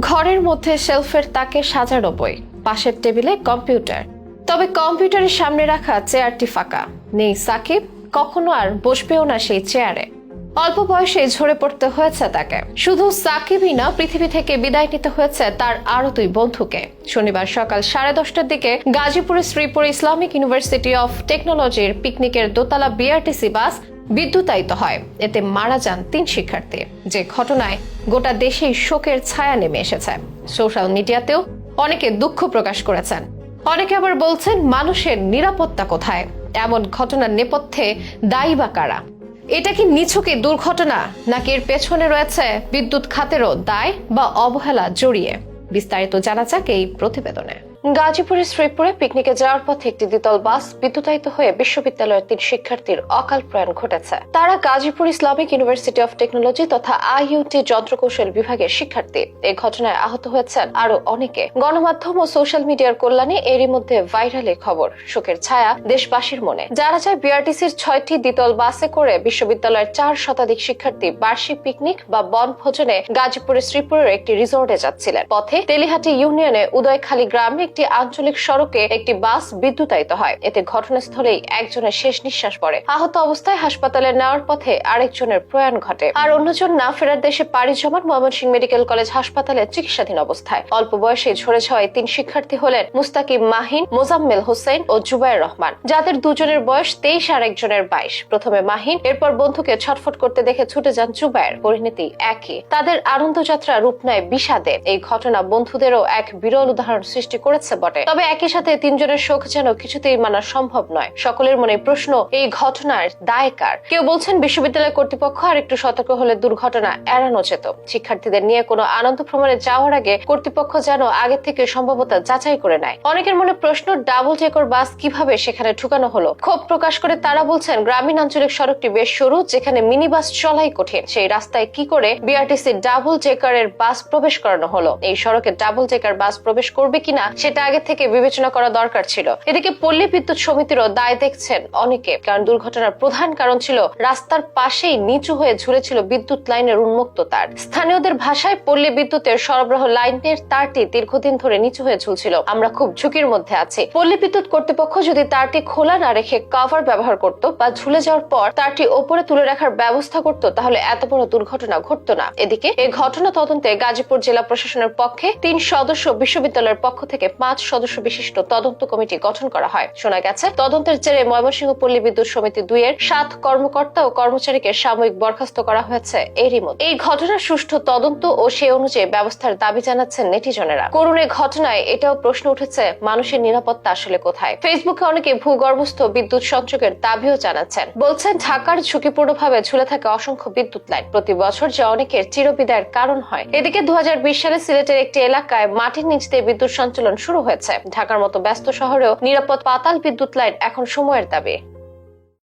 ঘরের মধ্যে শেলফের তাকে সাজানো বই, পাশের টেবিলে কম্পিউটার। তবে কম্পিউটারের সামনে রাখা চেয়ারটি ফাঁকা। নেই সাকিব, কখনো আর বসবেও না সেই চেয়ারে। অল্প বয়সে ঝরে পড়তে হয়েছে তাকে। শুধু সাকিবই না, পৃথিবী থেকে বিদায় নিতে হয়েছে তার আরও দুই বন্ধুকে। শনিবার সকাল সাড়ে দশটার দিকে গাজীপুরের শ্রীপুর ইসলামিক ইউনিভার্সিটি অফ টেকনোলজির পিকনিকের দোতলা বিআরটিসি বাস বিদ্যুতায়িত হয়। এতে মারা যান তিন শিক্ষার্থী। যে ঘটনায় গোটা দেশেই শোকের ছায়া নেমে এসেছে। সোশ্যাল মিডিয়াতেও অনেকে দুঃখ প্রকাশ করেছেন। অনেকে আবার বলছেন, মানুষের নিরাপত্তা কোথায়? এমন ঘটনার নেপথ্যে দায়ী বা কারা? এটা কি নিছকে দুর্ঘটনা, নাকি এর পেছনে রয়েছে বিদ্যুৎ খাতেরও দায় বা অবহেলা জড়িয়ে? বিস্তারিত জানা যাক এই প্রতিবেদনে। গাজীপুরের শ্রীপুরে পিকনিকে যাওয়ার পথে একটি দ্বিতল বাস বিদ্যুতায়িত হয়ে বিশ্ববিদ্যালয়ের তিন শিক্ষার্থীর অকাল প্রয়াণ ঘটেছে। তারা Gazipur Islamic university of technology তথা আইইউটি যন্ত্রকৌশল বিভাগের শিক্ষার্থী। এই ঘটনায় আহত হয়েছেন আরও অনেকে। গণমাধ্যম ও সোশ্যাল মিডিয়ার কল্যাণে এরই মধ্যে ভাইরাল খবর। শোকের ছায়া দেশবাসীর মনে। জানা যায়, বিআরটিসির ছয়টি দ্বিতল বাসে করে বিশ্ববিদ্যালয়ের চার শতাধিক শিক্ষার্থী বার্ষিক পিকনিক বা বনভোজনে গাজীপুরের শ্রীপুরের একটি রিসোর্টে যাচ্ছিলেন। পথে তেলিহাটি ইউনিয়নে উদয়খালী গ্রামে একটি আঞ্চলিক সড়কে একটি বাস বিদ্যুতায়িত হয়। এতে ঘটনাস্থলেই একজনের শেষ নিঃশ্বাস পড়ে। আহত অবস্থায় হাসপাতালে নেওয়ার পথে আরেকজনের প্রয়াণ ঘটে। আর অন্যজন না ফেরার দেশে পাড়ি জমান ময়মনসিংহ মেডিকেল কলেজ হাসপাতালে চিকিৎসাধীন অবস্থায়। অল্প বয়সে ঝরে যাওয়ায় তিন শিক্ষার্থী হলেন মুস্তাকিম মাহিন, মোজাম্মেল হোসেন ও জুবাইর রহমান। যাদের দুজনের বয়স তেইশ আর একজনের বাইশ। প্রথমে মাহিন, এরপর বন্ধুকে ছটফট করতে দেখে ছুটে যান জুবাইর পরিণতি একই। তাদের আনন্দযাত্রা রূপ নেয় বিষাদে। এই ঘটনা বন্ধুদেরও এক বিরল উদাহরণ সৃষ্টি করেছে। বটে। তবে একই সাথে তিনজনের শোক যেন কিছুতেই মানা সম্ভব নয়। সকলের মনে প্রশ্ন, এই ঘটনার দায় কার? কেউ বলছেন বিশ্ববিদ্যালয় কর্তৃপক্ষ আর একটু সতর্ক হলে দুর্ঘটনা এড়ানো যেত। শিক্ষার্থীদের নিয়ে কোনো আনন্দ ভ্রমণে যাওয়ার আগে কর্তৃপক্ষ যেন আগে থেকে সম্ভবতা যাচাই করে নেয়। অনেকের মনে প্রশ্ন ডাবল চেকর বাস কীভাবে সেখানে ঢুকানো হলো? ক্ষোভ প্রকাশ করে তারা বলছেন, গ্রামীণ আঞ্চলিক সড়কটি বেশ সরু, যেখানে মিনি বাস চলাই কঠিন। সেই রাস্তায় কি করে বিআরটিসি ডাবল চেকারের বাস প্রবেশ করানো হলো? এই সড়কে ডাবল চেকার বাস প্রবেশ করবে কিনা সেটা আগে থেকে বিবেচনা করা দরকার ছিল। এদিকে পল্লী বিদ্যুৎ সমিতিরও দায় দেখছেন অনেকে, কারণ দুর্ঘটনার প্রধান কারণ ছিল রাস্তার পাশেই নিচু হয়ে ঝুলেছিল বিদ্যুৎ লাইনের উন্মুক্ত তার। স্থানীয়দের ভাষায় পল্লী বিদ্যুতের সরবরাহ লাইনের তারটি দীর্ঘদিন ধরে নিচু হয়ে ঝুলছিল। আমরা খুব ঝুঁকির মধ্যে আছি। পল্লী বিদ্যুৎ কর্তৃপক্ষ যদি তারটি খোলা না রেখে কভার ব্যবহার করত বা ঝুলে যাওয়ার পর তারটি ওপরে তুলে রাখার ব্যবস্থা করত, তাহলে এত বড় দুর্ঘটনা ঘটতো না। এদিকে এই ঘটনা তদন্তে গাজীপুর জেলা প্রশাসনের পক্ষে তিন সদস্য বিশ্ববিদ্যালয়ের পক্ষ থেকে পাঁচ সদস্য বিশিষ্ট তদন্ত কমিটি গঠন করা হয়। শোনা গেছে, তদন্তের জেরে ময়মনসিংহ পল্লী বিদ্যুৎ সমিতি দুইয়ের সাত কর্মকর্তা ও কর্মচারীকে সাময়িক বরখাস্ত করা হয়েছে। এরই মধ্যে এই ঘটনার সুষ্ঠু তদন্ত ও সে অনুযায়ী ব্যবস্থার দাবি জানাচ্ছেন নেটিজনেরা। করুণ ঘটনায় এটাও প্রশ্ন উঠেছে, মানুষের নিরাপত্তা আসলে কোথায়? ফেসবুকে অনেকে ভূগর্ভস্থ বিদ্যুৎ সংযোগের দাবিও জানাচ্ছেন। বলছেন, ঢাকার ঝুঁকিপূর্ণভাবে ঝুলে থাকে অসংখ্য বিদ্যুৎ লাইন। প্রতি বছর যা অনেকের চিরবিদায়ের কারণ হয়। এদিকে দু হাজার বিশ সালে সিলেটের একটি এলাকায় মাটির নিচ দিয়ে বিদ্যুৎ সঞ্চালন শুরু হয়েছে। ঢাকার মতো ব্যস্ত শহরেও নিরাপদ পাতাল বিদ্যুৎ লাইন এখন সময়ের দাবি।